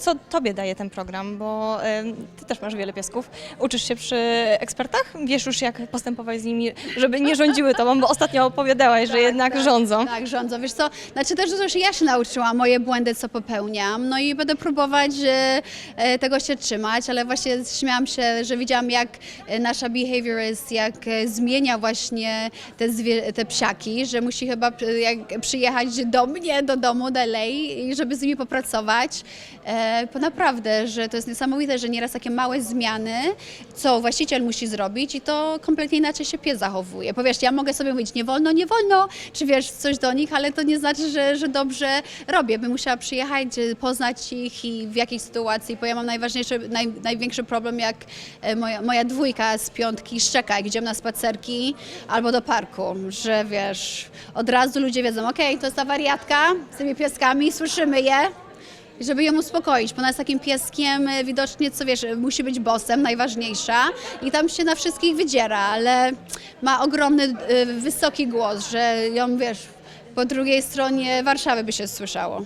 Co tobie daje ten program? Bo ty też masz wiele piesków. Uczysz się przy ekspertach? Wiesz już, jak postępować z nimi, żeby nie rządziły tobą, bo ostatnio opowiadałaś, że jednak rządzą. Tak, rządzą. Wiesz co, znaczy też że ja się nauczyłam, moje błędy, co popełniam, no i będę próbować e, e, tego się trzymać, ale właśnie śmiałam się, że widziałam jak e, nasza behaviorist, jak e, zmienia właśnie te, zwie, te psiaki, że musi chyba jak przyjechać do mnie, do domu, do LA i żeby z nimi popracować. E, bo naprawdę, że to jest niesamowite, że nieraz takie małe zmiany, co właściciel musi zrobić i to kompletnie inaczej się pies zachowuje. Bo wiesz, ja mogę sobie mówić nie wolno, nie wolno, czy wiesz coś do nich, ale to nie znaczy, że, że dobrze robię. Bym musiała przyjechać, e, poznać ich i w jakiej sytuacji, bo ja mam najważniejszy, naj, największy problem, jak e, moja, moja dwójka z piątki szczeka, jak idziemy na spacerki albo do parku, że wiesz, od razu ludzie wiedzą, okej, to jest ta wariatka z tymi pieskami, słyszymy je, żeby ją uspokoić, bo ona jest takim pieskiem e, widocznie, co wiesz, musi być bossem, najważniejsza i tam się na wszystkich wydziera, ale ma ogromny, e, wysoki głos, że ją, wiesz, po drugiej stronie Warszawy by się słyszało.